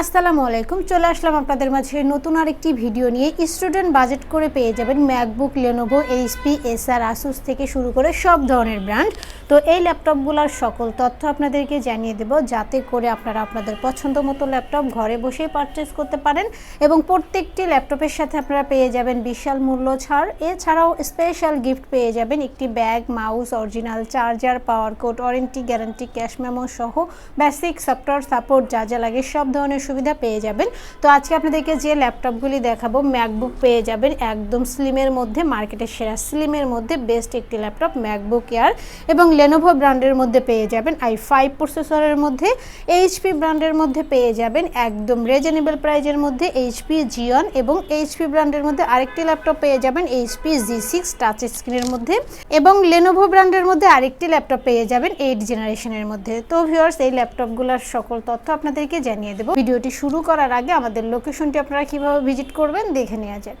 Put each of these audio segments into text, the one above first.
আসসালামু আলাইকুম, চলে আসলাম আপনাদের মাঝে নতুন আরেকটি ভিডিও নিয়ে। স্টুডেন্ট বাজেট করে পেয়ে যাবেন MacBook Lenovo HP Acer Asus থেকে শুরু করে সব ধরনের ব্র্যান্ড। তো এই ল্যাপটপগুলোর সকল তথ্য আপনাদেরকে জানিয়ে দেব। যাতে করে আপনারা আপনাদের পছন্দ মতো ল্যাপটপ ঘরে বসেই পারচেস করতে পারেন এবং প্রত্যেকটি ল্যাপটপের সাথে আপনারা পেয়ে যাবেন বিশাল মূল্য ছাড়। এছাড়াও স্পেশাল গিফট পেয়ে যাবেন একটি bag mouse original charger power cord warranty guarantee cash memo সহ বেসিক সফটওয়্যার সাপোর্ট যা যা লাগে সব ধরনের সুবিধা পেয়ে যাবেন। তো আজকে আপনাদেরকে যে ল্যাপটপগুলি দেখাবো ম্যাকবুক পেয়ে যাবেন একদম স্লিমের মধ্যে মার্কেটের সেরা স্লিমের মধ্যে বেস্ট একটি ল্যাপটপ ম্যাকবুক এয়ার এবং লেনোভো ব্র্যান্ডের মধ্যে পেয়ে যাবেন আই ফাইভ প্রসেসরের মধ্যে এইচপি ব্র্যান্ডের মধ্যে পেয়ে যাবেন একদম রিজনেবল প্রাইজের মধ্যে এইচপি জিওন এবং এইচপি ব্র্যান্ডের মধ্যে আরেকটি ল্যাপটপ পেয়ে যাবেন এইচপি জি সিক্স টাচ স্ক্রিনের মধ্যে এবং লেনোভো ব্র্যান্ডের মধ্যে আরেকটি ল্যাপটপ পেয়ে যাবেন এইট জেনারেশনের মধ্যে। তো ভিউয়ার্স এই ল্যাপটপগুলোর সকল তথ্য আপনাদেরকে জানিয়ে দেবো। ভিডিওটি শুরু করার আগে আমাদের লোকেশনটি আপনারা কীভাবে ভিজিট করবেন দেখে নেওয়া যাক।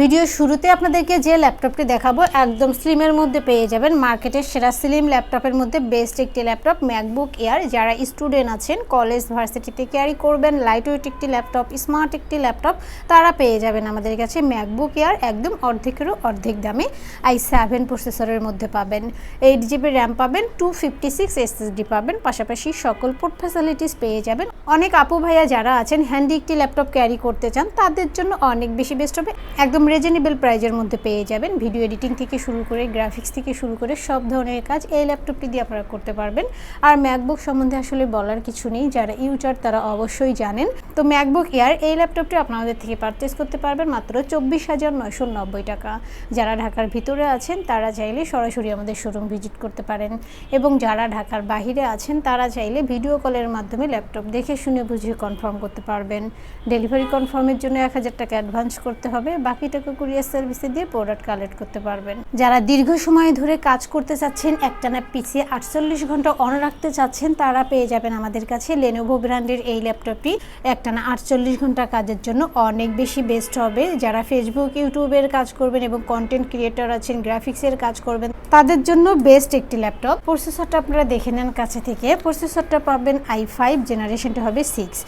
ভিডিও শুরুতে আপনাদেরকে যে ল্যাপটপটি দেখাবো একদম স্লিমের মধ্যে পেয়ে যাবেন মার্কেটের সেরা স্লিম ল্যাপটপের মধ্যে বেস্ট একটি ল্যাপটপ ম্যাকবুক এয়ার যারা স্টুডেন্ট আছেন কলেজ ভার্সিটিতে ক্যারি করবেন লাইট ওয়েট একটি ল্যাপটপ স্মার্ট একটি ল্যাপটপ, তারা পেয়ে যাবেন আমাদের কাছে ম্যাকবুক এয়ার একদম অর্ধেকেরও অর্ধেক দামে। আই সেভেন প্রসেসরের মধ্যে পাবেন। এইট জিবি র্যাম পাবেন টু ফিফটি সিক্স এসএসডি পাবেন, পাশাপাশি সকল পোর্ট ফ্যাসিলিটিস পেয়ে যাবেন। অনেক আপু ভাইয়া যারা আছেন হ্যান্ডি একটি ল্যাপটপ ক্যারি করতে চান, তাদের জন্য অনেক বেশি বেস্ট হবে। একদম রিজনেবল প্রাইজের মধ্যে পেয়ে যাবেন। ভিডিও এডিটিং থেকে শুরু করে গ্রাফিক্স থেকে শুরু করে সব ধরনের কাজ এই ল্যাপটপটি দিয়ে আপনারা করতে পারবেন। আর ম্যাকবুক সম্বন্ধে আসলে বলার কিছু নেই, যারা ইউজার তারা অবশ্যই জানেন। তো ম্যাকবুক এয়ার এই ল্যাপটপটি আপনাদের থেকে পারচেস করতে পারবেন মাত্র চব্বিশ হাজার নয়শো নব্বই টাকা। যারা ঢাকার ভিতরে আছেন, তারা চাইলে সরাসরি আমাদের শোরুম ভিজিট করতে পারেন। এবং যারা ঢাকার বাহিরে আছেন, তারা চাইলে ভিডিও কলের মাধ্যমে ল্যাপটপ দেখে শুনে বুঝিয়ে কনফার্ম করতে পারবেন। ডেলিভারি কনফার্মের জন্য এক হাজার টাকা অ্যাডভান্স করতে হবে। বাকি টাকা কুরিয়ার সার্ভিসে দিয়ে প্রোডাক্ট কালেক্ট করতে পারবেন। যারা দীর্ঘ সময় ধরে কাজ করতে চাচ্ছেন, একটানা পিছিয়ে আটচল্লিশ ঘণ্টা অন রাখতে চাচ্ছেন, তারা পেয়ে যাবেন আমাদের কাছে লেনোভো ব্র্যান্ডের এই ল্যাপটপটি একটানা আটচল্লিশ ঘণ্টা কাজের জন্য অনেক বেশি বেস্ট হবে। যারা ফেসবুক ইউটিউবের কাজ করবেন এবং কন্টেন্ট ক্রিয়েটর আছেন গ্রাফিক্সের কাজ করবেন, তাদের জন্য বেস্ট একটি ল্যাপটপ প্রসেসরটা আপনারা দেখে নেন কাছে থেকে। প্রসেসরটা পাবেন আই ফাইভ জেনারেশনটা হবে সিক্স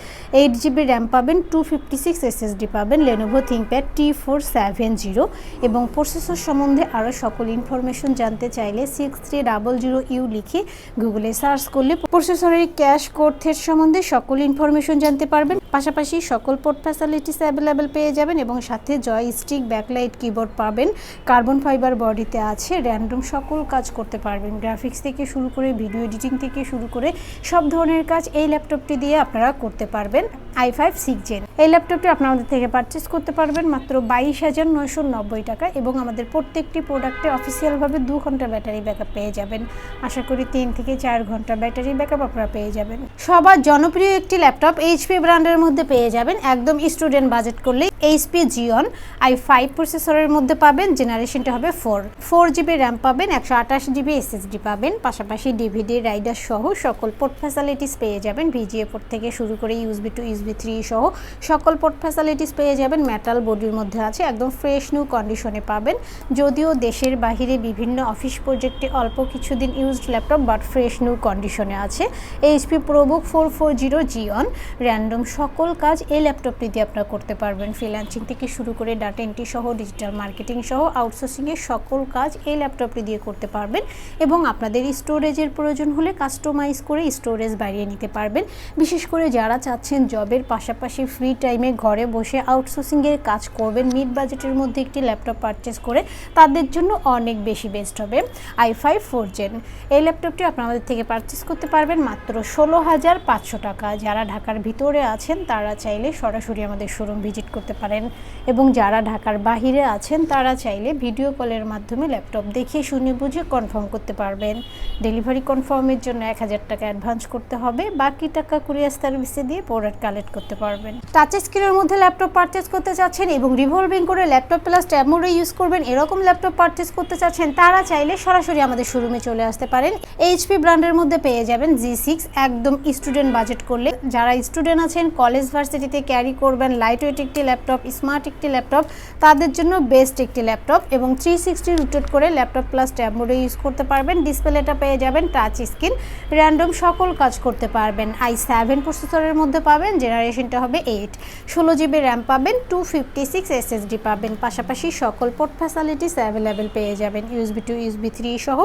এইট জিবি র্যাম পাবেন টু ফিফটি সিক্স এসএসডি পাবেন Lenovo ThinkPad T four seven zero এবং প্রসেসর সম্বন্ধে আরও সকল ইনফরমেশন জানতে চাইলে six three double zero U লিখে গুগলে সার্চ করলে প্রসেসরের ক্যাশ কোর্থের সম্বন্ধে সকল ইনফরমেশন জানতে পারবেন। পাশাপাশি সকল পোর্ট ফ্যাসিলিটিস অ্যাভেলেবেল পেয়ে যাবেন এবং সাথে জয় স্টিক ব্যাকলাইট কিবোর্ড পাবেন। কার্বন ফাইবার বডিতে আছে র্যান্ডম সকল কাজ করতে পারবেন। গ্রাফিক্স থেকে শুরু করে ভিডিও এডিটিং থেকে শুরু করে সব ধরনের কাজ এই ল্যাপটপটি দিয়ে আপনারা করতে পারবেন। আই ফাইভ সিক্স জেন এই ল্যাপটপটি আপনাদের থেকে পারচেস করতে পারবেন মাত্র বাইশ হাজার নয়শো নব্বই টাকা এবং আমাদের প্রত্যেকটি প্রোডাক্টে অফিসিয়ালভাবে দু ঘণ্টা ব্যাটারি ব্যাকআপ পেয়ে যাবেন। আশা করি তিন থেকে চার ঘণ্টা ব্যাটারি ব্যাকআপ আপনারা পেয়ে যাবেন। সবার জনপ্রিয় একটি ল্যাপটপ এইচপি ব্র্যান্ডের মধ্যে পেয়ে যাবেন একদম স্টুডেন্ট বাজেট করলে এইচপি জিওন আই ফাইভ প্রসেসরের মধ্যে পাবেন জেনারেশনটা হবে ফোর ফোর জিবি র্যাম পাবেন, একশো আঠাশ জিবি এসএসডি পাবেন, পাশাপাশি ডিভিডি রাইডার সহ সকল পোর্ট ফ্যাসিলিটিস পেয়ে যাবেন ভিজিএ পোর্ট থেকে শুরু করে ইউসবি টু ইউসবি থ্রি সহ সকল পোর্ট ফ্যাসিলিটিস পেয়ে যাবেন মেটাল বডির মধ্যে আছে, একদম ফ্রেশ নিউ কন্ডিশনে পাবেন। যদিও দেশের বাহিরে বিভিন্ন অফিস প্রজেক্টে অল্প কিছুদিন used laptop but fresh new কন্ডিশনে আছে। HP ProBook four four zero Xeon random random সকল কাজ এই ল্যাপটপটি দিয়ে আপনারা করতে পারবেন। ফ্রিল্যান্সিং থেকে শুরু করে ডাটা এন্ট্রি সহ ডিজিটাল মার্কেটিং সহ আউটসোর্সিংয়ের সকল কাজ এই ল্যাপটপটি দিয়ে করতে পারবেন এবং আপনাদের স্টোরেজের প্রয়োজন হলে কাস্টমাইজ করে স্টোরেজ বাড়িয়ে নিতে পারবেন। বিশেষ করে যারা চাচ্ছেন জবের পাশাপাশি ফ্রি টাইমে ঘরে বসে আউটসোর্সিংয়ের কাজ করবেন মিড বাজেটের মধ্যে একটি ল্যাপটপ পারচেস করে, তাদের জন্য অনেক বেশি বেস্ট হবে। আই ফাইভ ফোর জেন এই ল্যাপটপটি আপনাদের থেকে পারচেস করতে পারবেন মাত্র ষোলো হাজার পাঁচশো টাকা। যারা ঢাকার ভিতরে আছেন তারা চাইলে সরাসরি আমাদের শোরুম ভিজিট করতে পারেন। এবং যারা ঢাকার বাহিরে আছেন, তারা চাইলে ভিডিও কলের মাধ্যমে ল্যাপটপ দেখে শুনে বুঝে কনফার্ম করতে পারবেন। ডেলিভারি কনফার্মের জন্য এক হাজার টাকা অ্যাডভান্স করতে হবে, বাকি টাকা কুরিয়ার সার্ভিসে দিয়ে প্রোডাক্ট কালেক্ট করতে পারবেন। টাচ স্ক্রিনের মধ্যে ল্যাপটপ পারচেস করতে চাচ্ছেন এবং রিভলভিং করে ল্যাপটপ প্লাস ট্যাব মোডে ইউজ করবেন, এরকম ল্যাপটপ পারচেস করতে চাচ্ছেন, তারা চাইলে সরাসরি আমাদের শোরুমে চলে আসতে পারেন। এইচপি ব্র্যান্ডের মধ্যে পেয়ে যাবেন জি সিক্স একদম স্টুডেন্ট বাজেট করলে। যারা স্টুডেন্ট আছেন কলেজ ভার্সিটিতে ক্যারি করবেন লাইট ওয়েট একটি ল্যাপটপ স্মার্ট একটি ল্যাপটপ, তাদের জন্য বেস্ট একটি ল্যাপটপ এবং থ্রি সিক্সটি রুটেড করে ল্যাপটপ প্লাস ট্যাব মোডে ইউজ করতে পারবেন ডিসপ্লেটা পেয়ে যাবেন টাচ স্ক্রিন র্যান্ডম সকল কাজ করতে পারবেন। আই সেভেন প্রসেসরের মধ্যে পাবেন জেনারেশনটা হবে এইট ষোলো জিবি র্যাম পাবেন টু ফিফটি সিক্স এসএসডি পাবেন, পাশাপাশি সকল পোর্ট ফ্যাসিলিটিস অ্যাভেলেবেল পেয়ে যাবেন। ইউএসবি টু ইউএসবি থ্রি সহ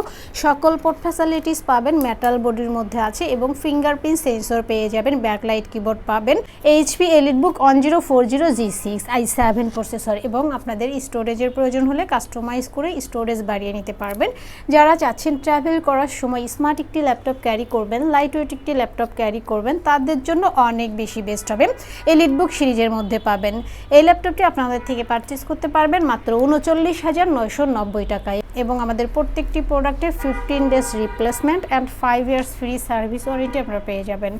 সকল পোর্ট ফ্যাসিলিটিস পাবেন মেটাল বডির মধ্যে আছে এবং ফিঙ্গারপ্রিন্ট সেন্সর পেয়ে যাবেন ব্যাকলাইট কিবোর্ড পাবেন। HP EliteBook one zero four zero G six i seven processor এবং আপনাদের স্টোরেজের প্রয়োজন হলে কাস্টমাইজ করে স্টোরেজ বাড়িয়ে নিতে পারবেন। যারা চাচ্ছেন ট্রাভেল করার সময় স্মার্ট একটি ল্যাপটপ ক্যারি করবেন লাইট ওয়েট একটি ল্যাপটপ ক্যারি করবেন, তাদের জন্য অনেক বেশি বেস্ট হবে। এলিট বুক সিরিজের মধ্যে পাবেন। এই ল্যাপটপটি আপনাদের থেকে পারচেস করতে পারবেন মাত্র উনচল্লিশ হাজার নয়শো নব্বই টাকায়। এবং আমাদের প্রত্যেকটি প্রোডাক্টের fifteen days replacement and five years free service warranty আপনারা পেয়ে যাবেন।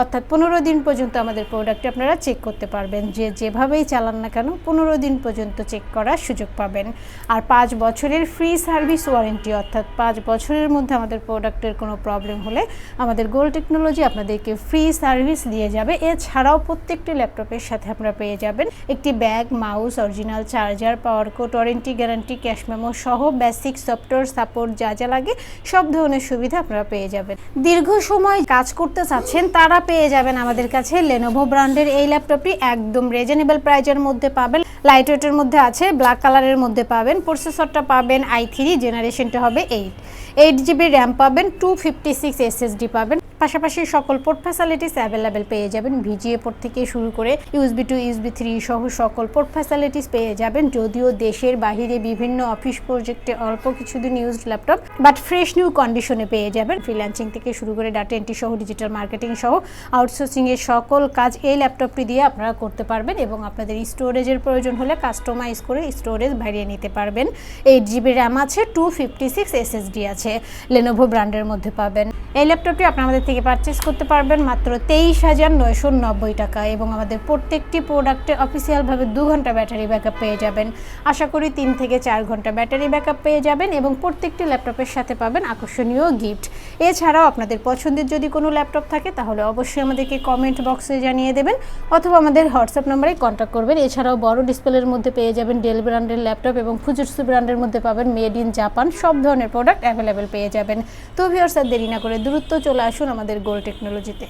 অর্থাৎ পনেরো দিন পর্যন্ত আমাদের প্রোডাক্টটি আপনারা চেক করতে পারবেন। যে যেভাবেই চালান না কেন পনেরো দিন পর্যন্ত চেক করার সুযোগ পাবেন। আর পাঁচ বছরের ফ্রি সার্ভিস ওয়ারেন্টি অর্থাৎ পাঁচ বছরের মধ্যে আমাদের প্রোডাক্টের কোনো প্রবলেম হলে আমাদের গোল টেকনোলজি আপনাদেরকে ফ্রি সার্ভিস দিয়ে যাবে। এছাড়াও প্রত্যেকটি ল্যাপটপের সাথে আপনারা পেয়ে যাবেন। একটি bag mouse original charger power cord warranty guarantee cash memo সহ বেসিক সফটওয়্যার সাপোর্ট যা যা লাগে সব ধরনের সুবিধা আপনারা পেয়ে যাবেন। দীর্ঘ সময় কাজ করতে চাচ্ছেন, তারা পেয়ে যাবেন আমাদের কাছে লেনোভো ব্র্যান্ডের এই ল্যাপটপটি একদম রিজনেবল প্রাইজের মধ্যে পাবেন। লাইট ওয়েটের মধ্যে আছে ব্ল্যাক কালারের মধ্যে পাবেন প্রসেসরটা পাবেন আই থ্রি জেনারেশনটা হবে এইট এইট জিবি র্যাম পাবেন টু ফিফটি সিক্স এসএসডি পাবেন। পাশাপাশি সকল পোর্ট ফ্যাসিলিটিস অ্যাভেলেবেল পেয়ে যাবেন। ভিজিএ পোর্ট থেকে শুরু করে ইউএসবি টু ইউএসবি থ্রি সহ সকল পোর্ট ফ্যাসিলিটিস পেয়ে যাবেন। যদিও দেশের বাহিরে বিভিন্ন অফিস প্রজেক্টে অল্প কিছুদিন use laptop but fresh new কন্ডিশনে পেয়ে যাবেন। ফ্রিল্যান্সিং থেকে শুরু করে ডাটা এন্ট্রি সহ ডিজিটাল মার্কেটিং সহ আউটসোর্সিং এর সকল কাজ এই ল্যাপটপটি দিয়ে আপনারা করতে পারবেন এবং আপনাদের স্টোরেজের প্রয়োজন হলে কাস্টমাইজ করে স্টোরেজ বাড়িয়ে নিতে পারবেন। এইট জিবি র্যাম আছে টু ফিফটি সিক্স এসএসডি আছে। লেনোভো ব্র্যান্ডের মধ্যে পাবেন। এই ল্যাপটপটি আপনারা আমাদের থেকে পারচেস করতে পারবেন মাত্র তেইশ হাজার নয়শো নব্বই টাকা এবং আমাদের প্রত্যেকটি প্রোডাক্টে অফিসিয়ালভাবে দু ঘণ্টা ব্যাটারি ব্যাকআপ পেয়ে যাবেন। আশা করি তিন থেকে চার ঘণ্টা ব্যাটারি ব্যাকআপ পেয়ে যাবেন এবং প্রত্যেকটি ল্যাপটপের সাথে পাবেন আকর্ষণীয় গিফট এছাড়াও আপনাদের পছন্দের যদি কোনো ল্যাপটপ থাকে, তাহলে অবশ্যই আমাদেরকে কমেন্ট বক্সে জানিয়ে দেবেন অথবা আমাদের হোয়াটসঅ্যাপ নাম্বারে কন্ট্যাক্ট করবেন। এছাড়াও বড় ডিসপ্লের মধ্যে পেয়ে যাবেন ডেল ব্র্যান্ডের ল্যাপটপ এবং ফুজুটসু ব্র্যান্ডের মধ্যে পাবেন মেড ইন জাপান সব ধরনের প্রোডাক্ট অ্যাভেলেবেল পেয়ে যাবেন। তো ভিওর্স আর দেরি না করে দ্রুত চলে আসুন আমাদের গোল টেকনোলজিতে